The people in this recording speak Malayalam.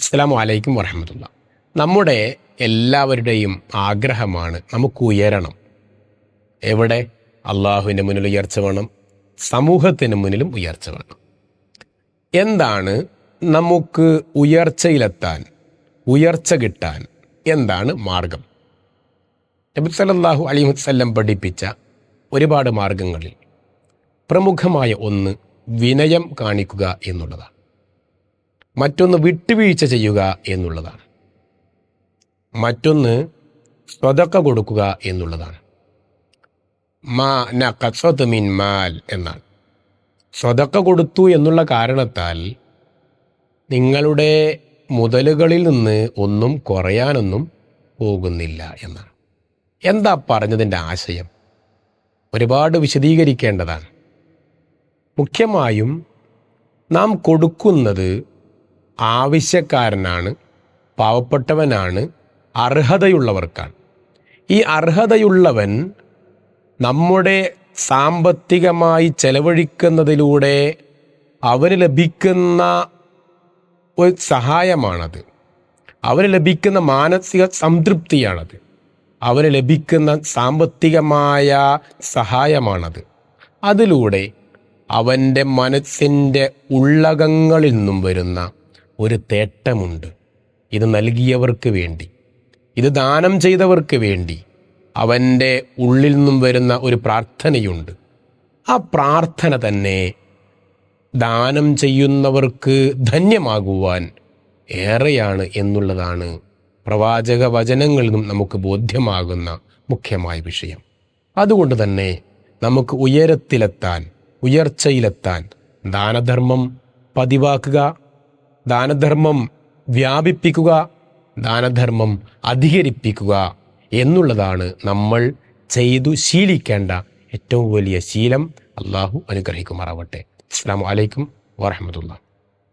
അസ്സലാമു അലൈക്കും വരഹമത്തുള്ള നമ്മുടെ എല്ലാവരുടെയും ആഗ്രഹമാണ് നമുക്ക് ഉയരണം. എവിടെ? അള്ളാഹുവിന്റെ മുന്നിൽ ഉയർച്ച വേണം. സമൂഹത്തിന് മുന്നിലും ഉയർച്ച വേണം. എന്താണ് നമുക്ക് ഉയർച്ചയിലെത്താൻ ഉയർച്ച കിട്ടാൻ എന്താണ് മാർഗം? നബി സല്ലല്ലാഹു അലി വസ്ല്ലം പഠിപ്പിച്ച ഒരുപാട് മാർഗങ്ങളിൽ പ്രമുഖമായ ഒന്ന് വിനയം കാണിക്കുക എന്നുള്ളതാണ്. മറ്റൊന്ന് വിട്ടുവീഴ്ച ചെയ്യുക എന്നുള്ളതാണ്. മറ്റൊന്ന് സ്വതക്ക കൊടുക്കുക എന്നുള്ളതാണ്. മാ ന കസത്ത് മിൻ മാൽ എന്നാണ്. സ്വതക്ക കൊടുത്തു എന്നുള്ള കാരണത്താൽ നിങ്ങളുടെ മുതലുകളിൽ നിന്ന് ഒന്നും കുറയാനൊന്നും പോകുന്നില്ല എന്നാണ്. എന്താ പറഞ്ഞതിന്റെ ആശയം? ഒരുപാട് വിശദീകരിക്കേണ്ടതാണ്. മുഖ്യമായും നാം കൊടുക്കുന്നത് ആവശ്യക്കാരനാണ് പാവപ്പെട്ടവനാണ് അർഹതയുള്ളവർക്കാണ്. ഈ അർഹതയുള്ളവൻ നമ്മുടെ സാമ്പത്തികമായി ചെലവഴിക്കുന്നതിലൂടെ അവന് ലഭിക്കുന്ന ഒരു സഹായമാണത്. അവന് ലഭിക്കുന്ന മാനസിക സംതൃപ്തിയാണത്. അവന് ലഭിക്കുന്ന സാമ്പത്തികമായ സഹായമാണത്. അതിലൂടെ അവന്റെ മനസ്സിന്റെ ഉള്ളകങ്ങളിൽ നിന്നും വരുന്ന ഒരു തേട്ടമുണ്ട്. ഇത് നൽകിയവർക്ക് വേണ്ടി. ഇത് ദാനം ചെയ്തവർക്ക് വേണ്ടി. അവന്റെ ഉള്ളിൽ നിന്നും വരുന്ന ഒരു പ്രാർത്ഥനയുണ്ട്. ആ പ്രാർത്ഥന തന്നെ ദാനം ചെയ്യുന്നവർക്ക് ധന്യമാകുവാൻ ഏറെയാണ് എന്നുള്ളതാണ് പ്രവാചക വചനങ്ങളിൽ നിന്നും നമുക്ക് ബോധ്യമാകുന്ന മുഖ്യമായ വിഷയം. അതുകൊണ്ട് തന്നെ നമുക്ക് ഉയരത്തിലെത്താൻ ഉയർച്ചയിലെത്താൻ ദാനധർമ്മം പതിവാക്കുക ദാനധർമ്മം വ്യാപിപ്പിക്കുക ദാനധർമ്മം അധികരിപ്പിക്കുക എന്നുള്ളതാണ് നമ്മൾ ചെയ്തു ശീലിക്കേണ്ട ഏറ്റവും വലിയ ശീലം. അള്ളാഹു അനുഗ്രഹിക്കുമാറാവട്ടെ. അസ്സാം വലൈക്കും വാഹമത്തുള്ള